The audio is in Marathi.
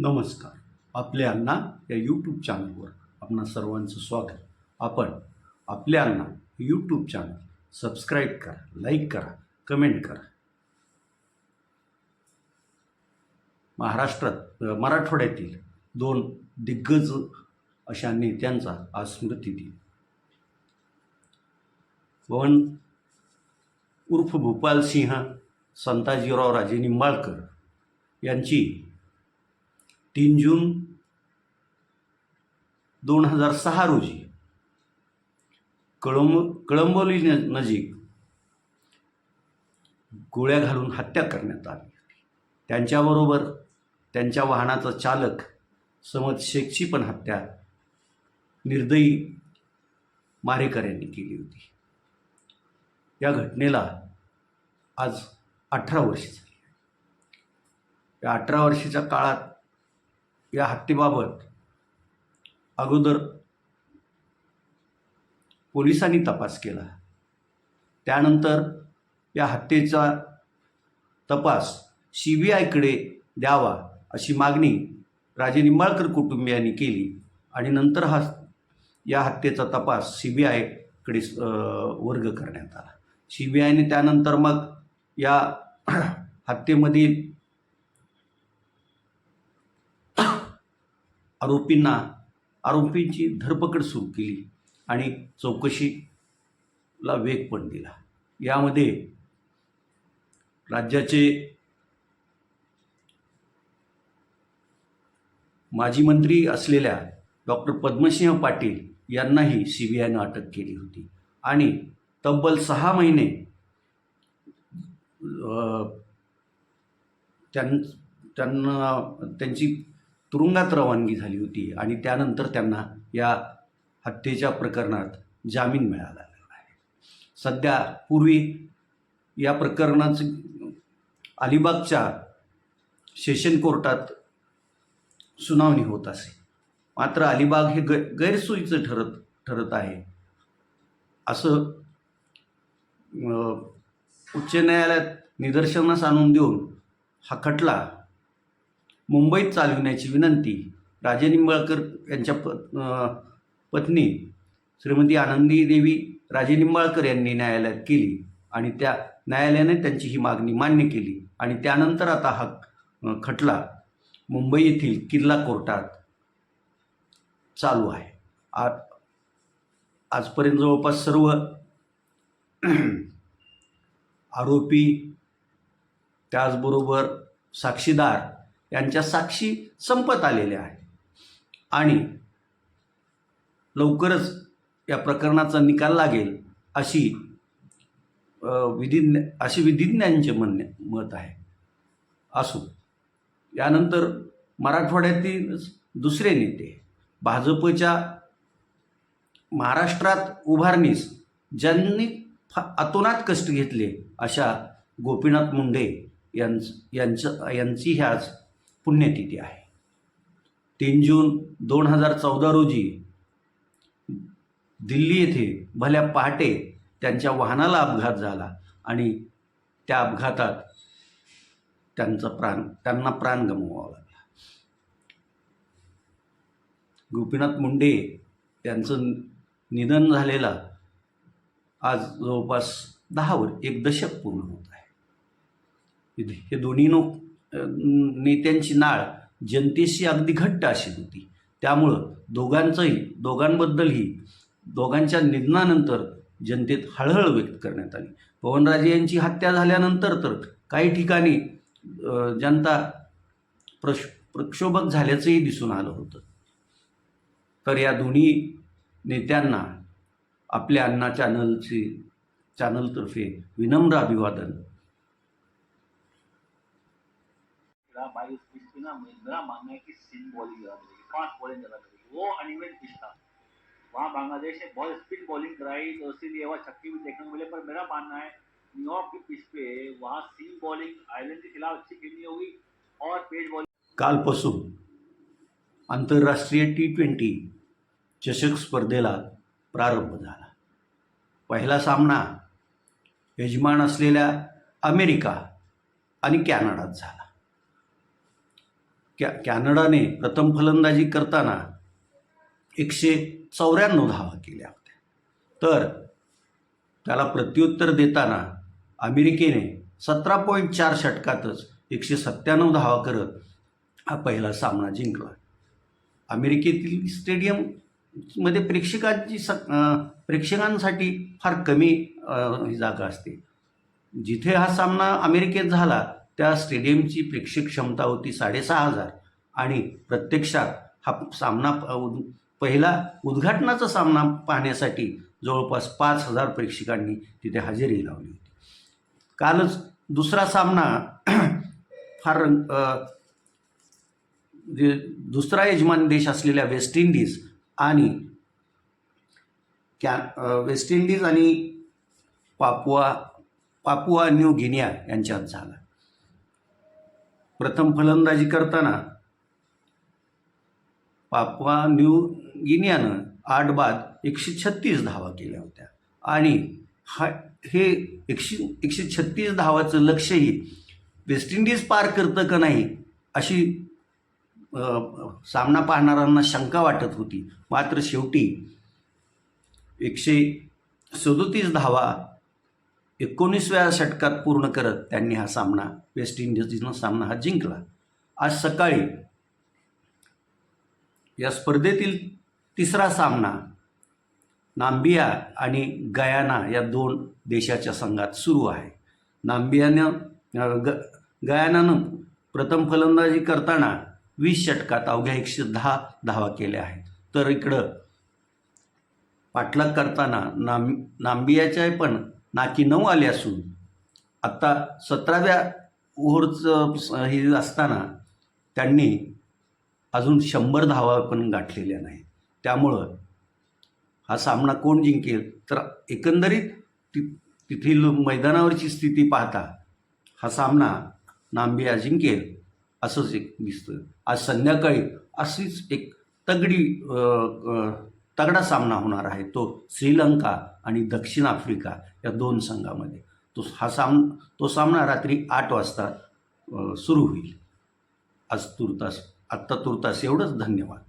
नमस्कार. आपले अण्णा या यूट्यूब चॅनलवर आपणा सर्वांचं स्वागत. आपण आपले अण्णा यूट्यूब चॅनल सबस्क्राईब करा लाईक करा कमेंट करा. महाराष्ट्रात मराठवाड्यातील दोन दिग्गज अशा नेत्यांचा आज स्मृती दिन. पवन उर्फ भूपाल सिंह संताजीराव राजे निंबाळकर यांची तीन जून दोन हजार सहा रोजी कळंब कळंबोली न नजीक गोळ्या घालून हत्या करण्यात आली त्यांच्याबरोबर त्यांच्या वाहनाचा चालक समद शेखची पण हत्या निर्दयी मारेकर यांनी केली होती. या घटनेला आज अठरा वर्षे झाली. या अठरा वर्षाच्या काळात या हत्येबाबत अगोदर पोलिसांनी तपास केला. त्यानंतर या हत्येचा तपास सी बी आयकडे द्यावा अशी मागणी राजे निंबाळकर कुटुंबियांनी केली आणि नंतर हा या हत्येचा तपास सी बी आयकडे वर्ग करण्यात आला. सी बी आयने त्यानंतर मग या हत्येमधील आरोपींना आरोपींची धरपकड सुरू केली आणि चौकशीला वेग पण दिला. यामध्ये राज्याचे माजी मंत्री असलेल्या डॉक्टर पद्मसिंह पाटील यांनाही सी बी आयनं अटक केली होती. आणि तब्बल सहा महिने त्यां त्यांना त्यांची तुरुंगात रवानगी झाली होती आणि त्यानंतर त्यांना या हत्येच्या प्रकरणात जामीन मिळाला. आहे सध्या पूर्वी या प्रकरणाचं अलिबागच्या सेशन कोर्टात सुनावणी होत असे. मात्र अलिबाग हे ग गैरसोयीचं ठरत ठरत आहे. असं उच्च न्यायालयात निदर्शनास आणून देऊन हा खटला मुंबईत चालविण्याची विनंती राजे निंबाळकर यांच्या प पत्नी श्रीमती आनंदी देवी राजे निंबाळकर यांनी न्यायालयात केली आणि त्या न्यायालयाने त्यांची ही मागणी मान्य केली. आणि त्यानंतर आता हा खटला मुंबई येथील किल्ला कोर्टात चालू आहे. आ आजपर्यंत जवळपास सर्व आरोपी त्याचबरोबर साक्षीदार यांच्या साक्षी संपत आलेल्या आहेत आणि लवकरच या प्रकरणाचा निकाल लागेल अशी विधिज्ञ अशी विधिज्ञांचे म्हणणे मत आहे. असो यानंतर मराठवाड्यातील दुसरे नेते भाजपच्या महाराष्ट्रात उभारणीस ज्यांनी फा अतोनात कष्ट घेतले अशा गोपीनाथ मुंडे यांच यांचं यांची ह्याच पुण्यतिथी आहे. तीन जून दोन हजार चौदा रोजी दिल्ली येथे भल्या पहाटे त्यांच्या वाहनाला अपघात झाला आणि त्या अपघातात त्यांचा प्राण त्यांना प्राण गमवावा लागला. गोपीनाथ मुंडे त्यांचं निधन झालेला आज जवळपास दहा वर एक दशक पूर्ण होत आहे. हे- दोन्ही नो नेत्यांची नाळ जनतेशी अगदी घट्ट अशी होती. त्यामुळं दोघांचंही दोघांबद्दलही दोघांच्या निधनानंतर जनतेत हळहळ व्यक्त करण्यात आली. पवनराजे यांची हत्या झाल्यानंतर तर काही ठिकाणी जनता प्रश प्रक्षोभक झाल्याचंही दिसून आलं होतं. तर या दोन्ही नेत्यांना आपल्या अण्णा चॅनलचे चॅनलतर्फे विनम्र अभिवादन मेरा भाई उस पिच ना मेरा मानना है कि सिन बॉलिंग ज्यादा करेगी फास्ट बॉलिंग ज्यादा करेगी वो अनइवन पिच था वहाँ बांग्लादेश ने बहुत स्पिन बॉलिंग कराई तो इसीलिए वह छक्के भी देखने को मिले पर मेरा मानना है न्यूयॉर्क की पिच पे वहाँ सीम बॉलिंग आयरलैंड के खिलाफ अच्छी खेलनी होगी और पेज बॉलिंग कालपासून आंतरराष्ट्रीय टी ट्वेंटी चषक स्पर्धेला प्रारंभ झाला. पहिला सामना यजमान असलेल्या अमेरिका आणि कॅनडात झाला. कॅ कॅनडाने प्रथम फलंदाजी करताना एकशे चौऱ्याण्णव धावा केल्या होत्या. तर त्याला प्रत्युत्तर देताना अमेरिकेने सतरा पॉईंट चार षटकातच एकशे सत्त्याण्णव धावा करत हा पहिला सामना जिंकला. अमेरिकेतील स्टेडियममध्ये प्रेक्षकांची स प्रेक्षकांसाठी फार कमी जागा असते. जिथे हा सामना अमेरिकेत झाला त्या स्टेडियमची प्रेक्षक क्षमता होती साडेसहा हजार. आणि प्रत्यक्षात हा सामना उद- पहिला उद्घाटनाचा सामना पाहण्यासाठी जवळपास पाच हजार प्रेक्षकांनी तिथे हजेरी लावली होती. कालच दुसरा सामना फार जे दुसरा यजमान देश असलेल्या वेस्ट इंडिज आणि कॅ वेस्ट इंडिज आणि पापुआ पापुआ न्यू गिनिया यांच्यात झाला. प्रथम फलंदाजी करताना पापवा न्यू गिनियानं आठ बाद एकशे छत्तीस धावा केल्या होत्या. आणि हा हे एकशे एकशे छत्तीस धावाचं लक्षही वेस्ट इंडिज पार करतं का नाही अशी सामना पाहणाऱ्यांना शंका वाटत होती. मात्र शेवटी एकशे सदोतीस धावा एकोणीसव्या षटकात पूर्ण करत त्यांनी हा सामना वेस्ट इंडिजनं सामना हा जिंकला. आज सकाळी या स्पर्धेतील तिसरा सामना नांबिया आणि गयाना या दोन देशाच्या संघात सुरू आहे. नांबियानं ग गयानानं प्रथम फलंदाजी करताना वीस षटकात अवघ्या एकशे दहा धावा केल्या आहेत. तर इकडं पाठलाग करताना नाम नांबियाच्या पण नाकी नऊ आले असून आत्ता सतराव्या ओव्हरचं हे असताना त्यांनी अजून शंभर धावा पण गाठलेल्या नाही त्यामुळं हा सामना कोण जिंकेल? तर एकंदरीत ति तिथील मैदानावरची स्थिती पाहता हा सामना नांबिया जिंकेल असंच एक दिसतं. आज संध्याकाळी अशीच एक तगडी तगडा सामना होणार आहे. तो श्रीलंका आणि दक्षिण आफ्रिका या दोन संघामध्ये. तो हा साम तो सामना रात्री आठ वाजता सुरू होईल. आज तुर्तास आत्ता तुर्तास एवढंच धन्यवाद.